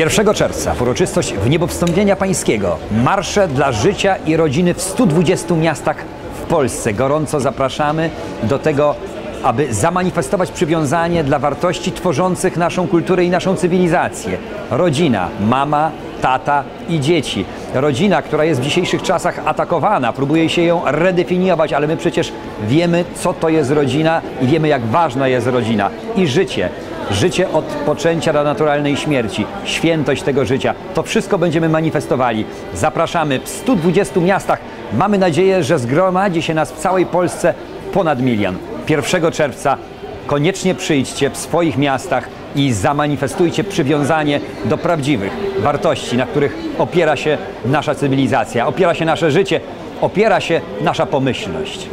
1 czerwca w uroczystość w niebowstąpienia pańskiego marsze dla życia i rodziny w 120 miastach w Polsce. Gorąco zapraszamy do tego, aby zamanifestować przywiązanie dla wartości tworzących naszą kulturę i naszą cywilizację. Rodzina, mama, tata i dzieci. Rodzina, która jest w dzisiejszych czasach atakowana, próbuje się ją redefiniować, ale my przecież wiemy, co to jest rodzina i wiemy, jak ważna jest rodzina i życie. Życie od poczęcia do naturalnej śmierci, świętość tego życia. To wszystko będziemy manifestowali. Zapraszamy w 120 miastach. Mamy nadzieję, że zgromadzi się nas w całej Polsce ponad milion. 1 czerwca koniecznie przyjdźcie w swoich miastach i zamanifestujcie przywiązanie do prawdziwych wartości, na których opiera się nasza cywilizacja, opiera się nasze życie, opiera się nasza pomyślność.